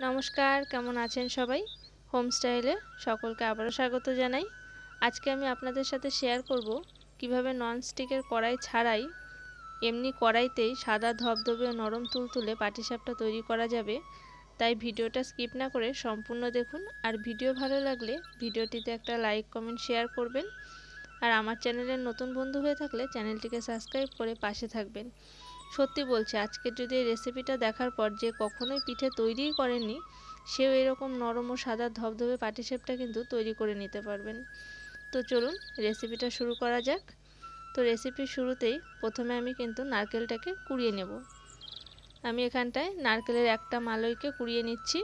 নমস্কার, কেমন আছেন সবাই? হোম স্টাইলে সকলকে আবারও স্বাগত জানাই। আজকে আমি আপনাদের সাথে শেয়ার করব কীভাবে ননস্টিকের কড়াই ছাড়াই এমনি কড়াইতেই সাদা ধবধবে ও নরম তুলতুলে পাটিসাপটা তৈরি করা যাবে। তাই ভিডিওটা স্কিপ না করে সম্পূর্ণ দেখুন। আর ভিডিও ভালো লাগলে ভিডিওটিতে একটা লাইক, কমেন্ট, শেয়ার করবেন। আর আমার চ্যানেলের নতুন বন্ধু হয়ে থাকলে চ্যানেলটিকে সাবস্ক্রাইব করে পাশে থাকবেন। সত্যি বলছে, আজকের যদি এই রেসিপিটা দেখার পর যে কখনোই পিঠে তৈরিই করেননি, সেও এরকম নরম ও সাদা ধবধবে পাটিসাপটা কিন্তু তৈরি করে নিতে পারবেন। তো চলুন রেসিপিটা শুরু করা যাক। তো রেসিপির শুরুতেই প্রথমে আমি কিন্তু নারকেলটাকে কুড়িয়ে নেব। আমি এখানটায় নারকেলের একটা মালইকে কুড়িয়ে নিচ্ছি।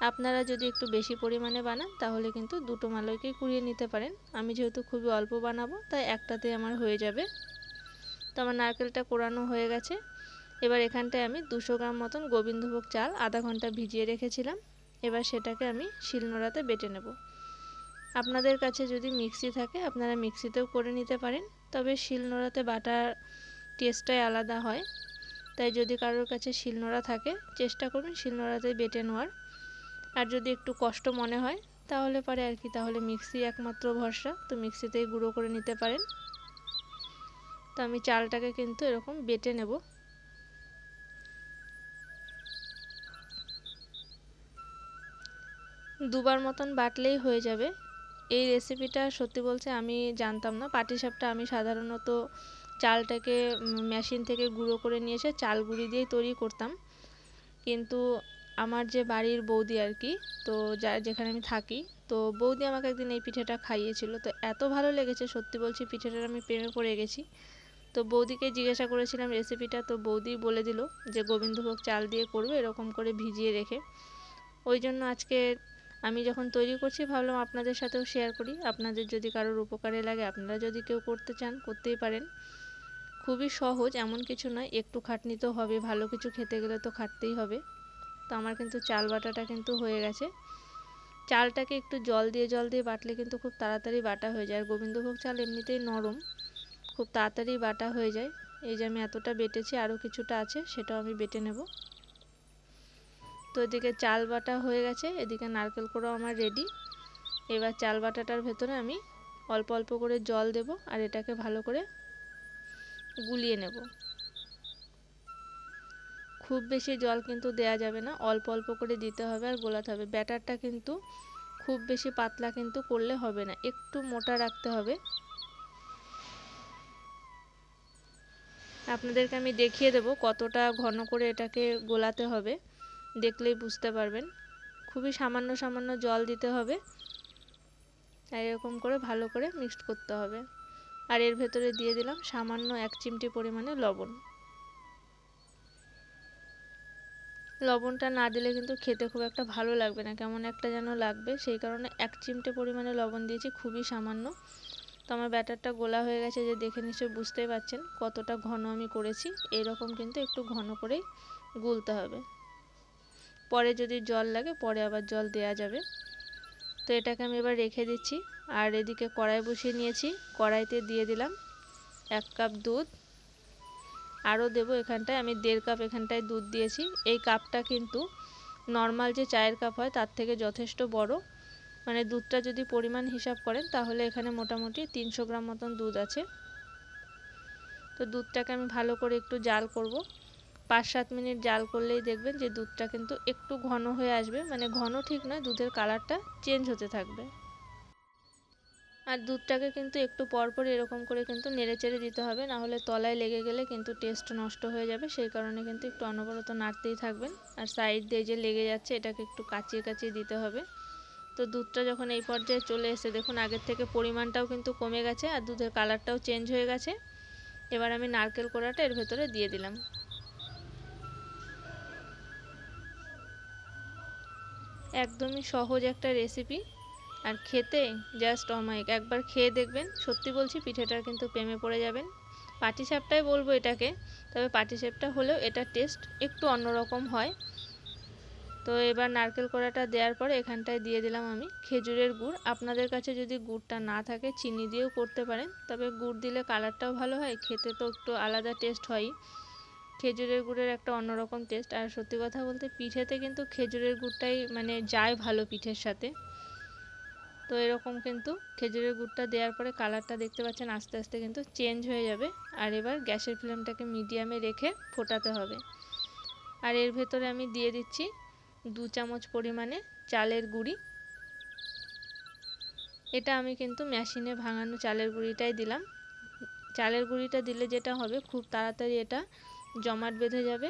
আপনারা যদি একটু বেশি পরিমাণে বানান, তাহলে কিন্তু দুটো মালইকে কুড়িয়ে নিতে পারেন। আমি যেহেতু খুবই অল্প বানাবো, তাই একটাতে আমার হয়ে যাবে। তো আমার নারকেলটা কোরানো হয়ে গেছে। এবার এখানটায় আমি দুশো গ্রাম মতন গোবিন্দভোগ চাল আধা ঘণ্টা ভিজিয়ে রেখেছিলাম। এবার সেটাকে আমি শিলনোড়াতে বেটে নেব। আপনাদের কাছে যদি মিক্সি থাকে, আপনারা মিক্সিতেও করে নিতে পারেন। তবে শিলনোড়াতে বাটার টেস্টটাই আলাদা হয়। তাই যদি কারোর কাছে শিলনোড়া থাকে, চেষ্টা করবেন শিলনোড়াতে বেটে নেওয়ার। আর যদি একটু কষ্ট মনে হয়, তাহলে পারে আর কি। তাহলে মিক্সি একমাত্র ভরসা। তো মিক্সিতেই গুঁড়ো করে নিতে পারেন। তো আমি চালটাকে কিন্তু এরকম বেটে নেব। দুবার মতন বাটলেই হয়ে যাবে। এই রেসিপিটা সত্যি বলছে আমি জানতাম না। পাটিসাপটা আমি সাধারণত চালটাকে মেশিন থেকে গুঁড়ো করে নিয়ে এসে চাল গুঁড়ি দিয়েই তৈরি করতাম। কিন্তু আমার যে বাড়ির বৌদি আর কি, তো যা যেখানে আমি থাকি, তো বৌদি আমাকে একদিন এই পিঠেটা খাইয়েছিল। তো এত ভালো লেগেছে, সত্যি বলছি পিঠেটার আমি প্রেমে পড়ে গেছি। তো বৌদিকে জিজ্ঞাসা করেছিলাম রেসিপিটা তো বৌদি বলে দিল যে গোবিন্দভোগ চাল দিয়ে করবে, এরকম করে ভিজিয়ে রেখে। ওই জন্য আজকে আমি যখন তৈরি করছি, ভাবলাম আপনাদের সাথেও শেয়ার করি। আপনাদের যদি কারোর উপকারে লাগে, আপনারা যদি কেউ করতে চান, করতেই পারেন। খুবই সহজ, এমন কিছু নয়, একটু খাটনি তো হবে, ভালো কিছু খেতে গেলে তো খাটতেই হবে। তো আমার কিন্তু চাল বাটাটা কিন্তু হয়ে গেছে। চালটাকে একটু জল দিয়ে জল দিয়ে বাটলে কিন্তু খুব তাড়াতাড়ি বাটা হয়ে যায়। আর গোবিন্দভোগ চাল এমনিতেই নরম। খুব তাড়াতাড়ি বাটা হয়ে যায়। এই যে আমি এতটা বেটেছি আরও কিছুটা আছে, সেটাও আমি বেটে নেব। তো এদিকে চাল বাটা হয়ে গেছে, এদিকে নারকেল কোড়াও আমার রেডি এবার চাল বাটাটার ভেতরে আমি অল্প অল্প করে জল দেব আর এটাকে ভালো করে গুলিয়ে নেব। খুব বেশি জল কিন্তু দেয়া যাবে না, অল্প অল্প করে দিতে হবে আর গোলাতে হবে। ব্যাটারটা কিন্তু খুব বেশি পাতলা কিন্তু করলে হবে না, একটু মোটা রাখতে হবে। আপনাদেরকে আমি দেখিয়ে দেব কতটা ঘন করে এটাকে গোলাতে হবে। দেখলেই বুঝতে পারবেন। খুবই সামান্য সামান্য জল দিতে হবে। আর এরকম করে ভালো করে মিক্সড করতে হবে। আর এর ভেতরে দিয়ে দিলাম সামান্য এক চিমটি পরিমাণে লবণ। লবণটা না দিলে কিন্তু খেতে খুব একটা ভালো লাগবে না। কেমন একটা যেন লাগবে। সেই কারণে এক চিমটে পরিমাণে লবণ দিয়েছি, খুবই সামান্য। আমার ব্যাটারটা গোলা হয়ে গেছে যে দেখে নিশ্চয়ই বুঝতেই পারছেন কতটা ঘন আমি করেছি। এরকম কিন্তু একটু ঘন করেই গুলতে হবে। পরে যদি জল লাগে, পরে আবার জল দেয়া যাবে। তো এটাকে আমি এবার রেখে দিচ্ছি। আর এদিকে কড়াই বসিয়ে নিয়েছি। কড়াইতে দিয়ে দিলাম এক কাপ দুধ। আরও দেব এখানটায়, আমি দেড় কাপ এখানটায় দুধ দিয়েছি। এই কাপটা কিন্তু নর্মাল যে চায়ের কাপ হয়, তার থেকে যথেষ্ট বড়। মানে দুধটা যদি পরিমাণ হিসাব করেন, তাহলে এখানে মোটামুটি তিনশো গ্রাম মতন দুধ আছে। তো দুধটাকে আমি ভালো করে একটু জাল করব। পাঁচ সাত মিনিট জাল করলেই দেখবেন যে দুধটা কিন্তু একটু ঘন হয়ে আসবে। মানে ঘন ঠিক নয়, দুধের কালারটা চেঞ্জ হতে থাকবে। আর দুধটাকে কিন্তু একটু পরপর এরকম করে কিন্তু নেড়ে চেড়ে দিতে হবে, না হলে তলায় লেগে গেলে কিন্তু টেস্ট নষ্ট হয়ে যাবে। সেই কারণে কিন্তু একটু অনবরত নাড়তেই থাকবেন। আর সাইড দিয়ে যে লেগে যাচ্ছে, এটাকে একটু কাচিয়ে কাচিয়ে দিতে হবে। তো দুধটা যখন এই পর্যায়ে চলে এসে দেখুন আগের থেকে পরিমাণটাও কিন্তু কমে গেছে আর দুধের কালারটাও চেঞ্জ হয়ে গেছে। এবার আমি নারকেল কোড়াটা এর ভেতরে দিয়ে দিলাম। একদমই সহজ একটা রেসিপি আর খেতে জাস্ট অমায়িক। একবার খেয়ে দেখবেন, সত্যি বলছি পিঠেটার কিন্তু প্রেমে পড়ে যাবেন। পাটিসাপটাই বলব এটাকে, তবে পাটিসাপটা হলেও এটা টেস্ট একটু অন্যরকম হয়। তো এবার নারকেল কোড়াটা দেওয়ার পরে এখানটায় দিয়ে দিলাম আমি খেজুরের গুড়। আপনাদের কাছে যদি গুড়টা না থাকে, চিনি দিয়েও করতে পারেন, তবে গুড় দিলে কালারটাও ভালো হয়, খেতে তো একটু আলাদা টেস্ট হয়ই। খেজুরের গুড়ের একটা অন্যরকম টেস্ট। আর সত্যি কথা বলতে পিঠেতে কিন্তু খেজুরের গুড়টাই মানে যায় ভালো পিঠের সাথে। তো এরকম কিন্তু খেজুরের গুড়টা দেওয়ার পরে কালারটা দেখতে পাচ্ছেন আস্তে আস্তে কিন্তু চেঞ্জ হয়ে যাবে। আর এবার গ্যাসের ফ্লেমটাকে মিডিয়ামে রেখে ফোটাতে হবে। আর এর ভেতরে আমি দিয়ে দিচ্ছি দু চামচ পরিমাণে চালের গুঁড়ি। এটা আমি কিন্তু মেশিনে ভাঙানো চালের গুঁড়িটাই দিলাম। চালের গুঁড়িটা দিলে যেটা হবে, খুব তাড়াতাড়ি এটা জমাট বেঁধে যাবে।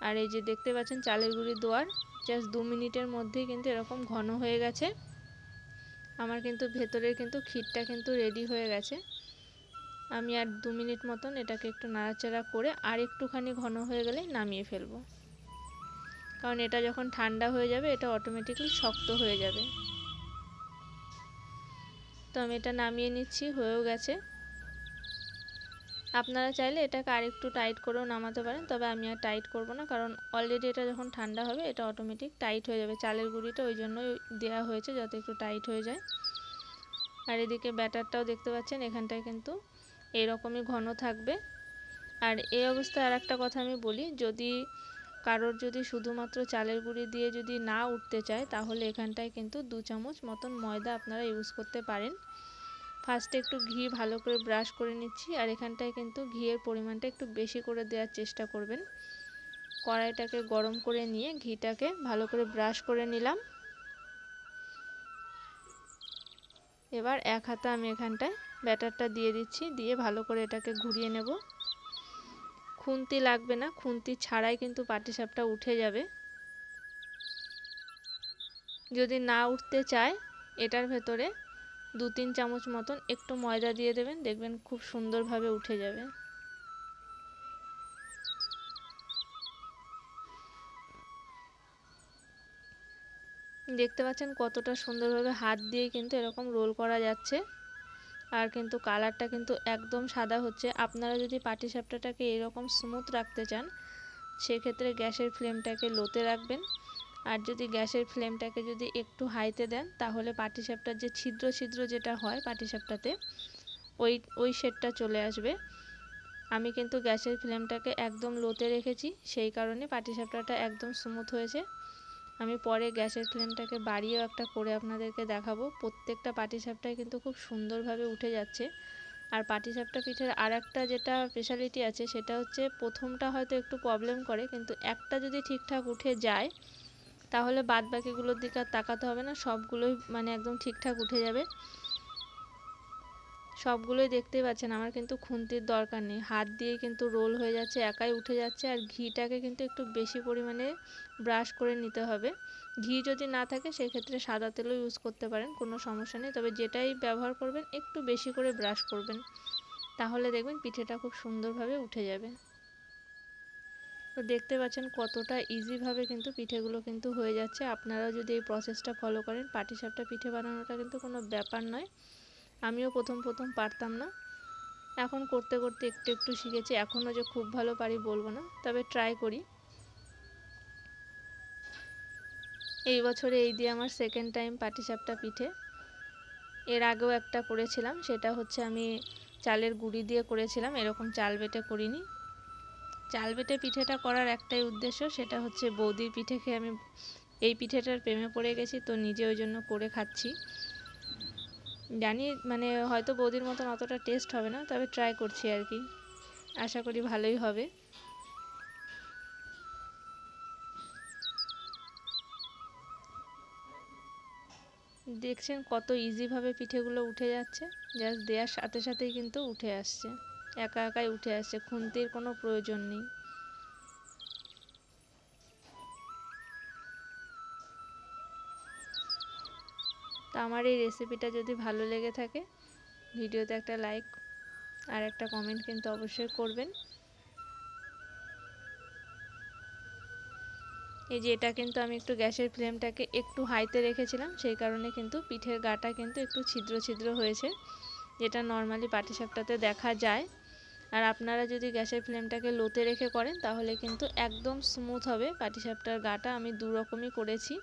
আর এই যে দেখতে পাচ্ছেন, চালের গুঁড়ি দেওয়ার জাস্ট দু মিনিটের মধ্যেই কিন্তু এরকম ঘন হয়ে গেছে। আমার কিন্তু ভেতরের কিন্তু ক্ষীরটা কিন্তু রেডি হয়ে গেছে। আমি আর দু মিনিট মতন এটাকে একটু নাড়াচাড়া করে আর একটুখানি ঘন হয়ে গেলে নামিয়ে ফেলব। কারণ এটা যখন ঠান্ডা হয়ে যাবে, এটা অটোমেটিকলি শক্ত হয়ে যাবে। তো আমি এটা নামিয়ে নিচ্ছি, হয়েও গেছে। আপনারা চাইলে এটাকে আরেকটু টাইট করেও নামাতে পারেন, তবে আমি আর টাইট করব না, কারণ অলরেডি এটা যখন ঠান্ডা হবে, এটা অটোমেটিক টাইট হয়ে যাবে। চালের গুঁড়িটা ওই জন্যই দেওয়া হয়েছে, যাতে একটু টাইট হয়ে যায়। আর এদিকে ব্যাটারটাও দেখতে পাচ্ছেন, এখানটায় কিন্তু এরকমই ঘন থাকবে। আর এই অবস্থায় আর একটা কথা আমি বলি, যদি কারোর যদি শুধুমাত্র চালের গুঁড়ি দিয়ে যদি না উঠতে চায়, তাহলে এখানটায় কিন্তু দু চামচ মতন ময়দা আপনারা ইউজ করতে পারেন। ফার্স্টে একটু ঘি ভালো করে ব্রাশ করে নিচ্ছি, আর এখানটায় কিন্তু ঘিয়ের পরিমাণটা একটু বেশি করে দেওয়ার চেষ্টা করবেন। কড়াইটাকে গরম করে নিয়ে ঘিটাকে ভালো করে ব্রাশ করে নিলাম। এবার এক হাতে আমি এখানটায় ব্যাটারটা দিয়ে দিচ্ছি, দিয়ে ভালো করে এটাকে ঘুরিয়ে নেব। খুন্তি লাগবে না, খুন্তি ছাড়াই কিন্তু পাটিসাপটা উঠে যাবে। যদি না উঠতে চায়, এটার ভেতরে দু তিন চামচ মতন একটু ময়দা দিয়ে দেবেন, দেখবেন খুব সুন্দরভাবে উঠে যাবে। দেখতে পাচ্ছেন কতটা সুন্দরভাবে হাত দিয়ে কিন্তু এরকম রোল করা যাচ্ছে। আর কিন্তু কালারটা কিন্তু একদম সাদা হচ্ছে। আপনারা যদি পাটিসাপটাটাকে এরকম স্মুথ রাখতে চান, সেক্ষেত্রে গ্যাসের ফ্লেমটাকে লোতে রাখবেন। আর যদি গ্যাসের ফ্লেমটাকে যদি একটু হাইতে দেন, তাহলে পাটিসাপটার যে ছিদ্র ছিদ্র যেটা হয় পাটিসাপটাতে, ওই ওই শেডটা চলে আসবে। আমি কিন্তু গ্যাসের ফ্লেমটাকে একদম লোতে রেখেছি, সেই কারণে পাটিসাপটাটা একদম স্মুথ হয়েছে। আমি পরে গ্যাসের ফ্লেমটাকে বাড়িয়েও একটা করে আপনাদেরকে দেখাবো। প্রত্যেকটা পাটিসাপটাই কিন্তু খুব সুন্দরভাবে উঠে যাচ্ছে। আর পাটিসাপটা পিঠের আর একটা যেটা স্পেশালিটি আছে, সেটা হচ্ছে প্রথমটা হয়তো একটু প্রবলেম করে, কিন্তু একটা যদি ঠিকঠাক উঠে যায়, তাহলে বাদ বাকিগুলোর দিকে আর তাকাতে হবে না, সবগুলোই মানে একদম ঠিকঠাক উঠে যাবে। সবগুলোই দেখতেই পাচ্ছেন, আমার কিন্তু খুন্তির দরকার নেই। হাত দিয়ে কিন্তু রোল হয়ে যাচ্ছে, একাই উঠে যাচ্ছে, আর ঘিটাকে কিন্তু একটু বেশি পরিমাণে ব্রাশ করে নিতে হবে। ঘি যদি না থাকে, সেক্ষেত্রে সাদা তেলও ইউজ করতে পারেন, কোনো সমস্যা নেই। তবে যেটাই ব্যবহার করবেন, একটু বেশি করে ব্রাশ করবেন। তাহলে দেখবেন পিঠেটা খুব সুন্দরভাবে উঠে যাবে। তো দেখতে পাচ্ছেন কতটা ইজিভাবে কিন্তু পিঠেগুলো কিন্তু হয়ে যাচ্ছে। আপনারাও যদি এই প্রসেসটা ফলো করেন, পাটিসাপটা পিঠে বানানোটা কিন্তু কোনো ব্যাপার নয়। আমিও প্রথম প্রথম পারতাম না। এখন করতে করতে একটু একটু শিখেছি। এখনও যে খুব ভালো পারি বলব না, তবে ট্রাই করি। এই বছরে এই দিয়ে আমার সেকেন্ড টাইম পাটিসাপটা পিঠে। এর আগেও একটা করেছিলাম, সেটা হচ্ছে আমি চালের গুঁড়ি দিয়ে করেছিলাম, এরকম চাল বেটে করিনি। চাল বেটে পিঠেটা করার একটাই উদ্দেশ্য, সেটা হচ্ছে বৌদির পিঠে খেয়ে আমি, এই পিঠেটার প্রেমে পড়ে গেছি, তো নিজে ওই জন্য করে খাচ্ছি। জানি মানে হয়তো বৌদির মতন অতটা টেস্ট হবে না, তবে ট্রাই করছি আর কি। আশা করি ভালোই হবে। দেখছেন কত ইজিভাবে পিঠেগুলো উঠে যাচ্ছে জাস্ট দেওয়ার সাথে সাথেই কিন্তু উঠে আসছে। একা একাই উঠে আসছে, খুন্তির কোনো প্রয়োজন নেই। তো আমার এই রেসিপিটা যদি ভালো লেগে থাকে, ভিডিওতে একটা লাইক আর একটা কমেন্ট কিন্তু অবশ্যই করবেন। এই যে এটা কিন্তু আমি একটু গ্যাসের ফ্লেমটাকে একটু হাইতে রেখেছিলাম, সেই কারণে কিন্তু পিঠের গাটা কিন্তু একটু ছিদ্র ছিদ্র হয়েছে, যেটা নর্মালি পাটিসাপটাতে দেখা যায়। আর আপনারা যদি গ্যাসের ফ্লেমটাকে লোতে রেখে করেন, তাহলে কিন্তু একদম স্মুথ হবে, পাটিসাপটার গাটা আমি দু রকমই করেছি।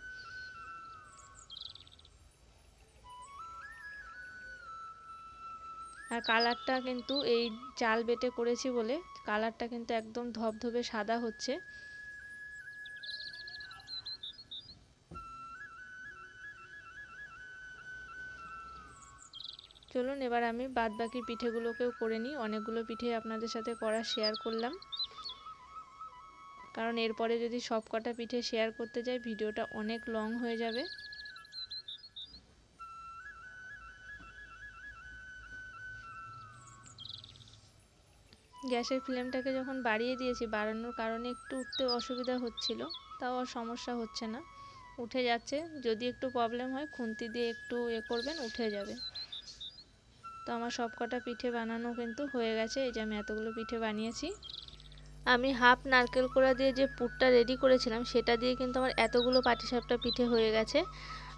আর কালারটা কিন্তু এই চাল বেটে করেছি বলে, কালারটা কিন্তু একদম ধবধবে সাদা হচ্ছে। চলুন এবার আমি বাদ বাকি পিঠেগুলোকেও করে নিই। অনেকগুলো পিঠে আপনাদের সাথে করা শেয়ার করলাম। কারণ এরপরে যদি সব কটা পিঠে শেয়ার করতে যাই, ভিডিওটা অনেক লং হয়ে যাবে। গ্যাসের ফ্লেমটাকে যখন বাড়িয়ে দিয়েছি, বাড়ানোর কারণে একটু উঠতে অসুবিধা হচ্ছিল, তাও আর সমস্যা হচ্ছে না। উঠে যাচ্ছে, যদি একটু প্রবলেম হয়, খুন্তি দিয়ে একটু এ করবেন, উঠে যাবে। তো আমার সব কটা পিঠে বানানো কিন্তু হয়ে গেছে, এই যে আমি এতগুলো পিঠে বানিয়েছি। আমি হাফ নারকেল কোড়া দিয়ে যে পুরটা রেডি করেছিলাম, সেটা দিয়ে কিন্তু আমার এতগুলো পাটিসাপটা পিঠে হয়ে গেছে।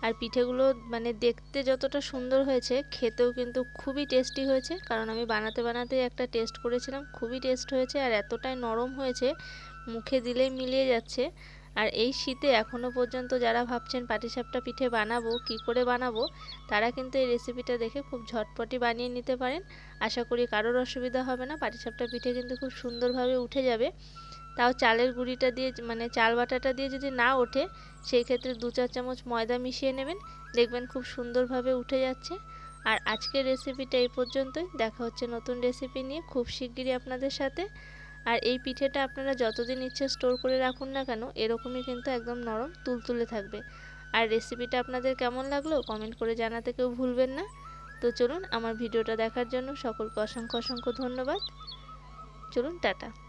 আর পিঠেগুলো মানে দেখতে যতটা সুন্দর হয়েছে, খেতেও কিন্তু খুবই টেস্টি হয়েছে। কারণ আমি বানাতে বানাতে একটা টেস্ট করেছিলাম, খুবই টেস্ট হয়েছে আর এতটাই নরম হয়েছে, মুখে দিলেই মিলিয়ে যাচ্ছে। আর এই শীতে এখনও পর্যন্ত যারা ভাবছেন পাটিসাপটা পিঠে বানাবো, কি করে বানাবো, তারা কিন্তু এই রেসিপিটা দেখে খুব ঝটপটি বানিয়ে নিতে পারেন। আশা করি কারোর অসুবিধা হবে না, পাটিসাপটা পিঠে কিন্তু খুব সুন্দরভাবে উঠে যাবে। তাও চালের গুঁড়িটা দিয়ে মানে চাল বাটাটা দিয়ে যদি না ওঠে, সেই ক্ষেত্রে দু চার চামচ ময়দা মিশিয়ে নেবেন। দেখবেন খুব সুন্দরভাবে উঠে যাচ্ছে। আর আজকের রেসিপিটা এই পর্যন্তই। দেখা হচ্ছে নতুন রেসিপি নিয়ে খুব শিগগিরই আপনাদের সাথে। আর এই পিঠেটা আপনারা যতদিন ইচ্ছে স্টোর করে রাখুন না কেন, এরকমই কিন্তু একদম নরম, তুলতুলে থাকবে। আর রেসিপিটা আপনাদের কেমন লাগল কমেন্ট করে জানাতে কেউ ভুলবেন না। তো চলুন, আমার ভিডিওটা দেখার জন্য সকলকে অসংখ্য অসংখ্য ধন্যবাদ। চলুন, টাটা।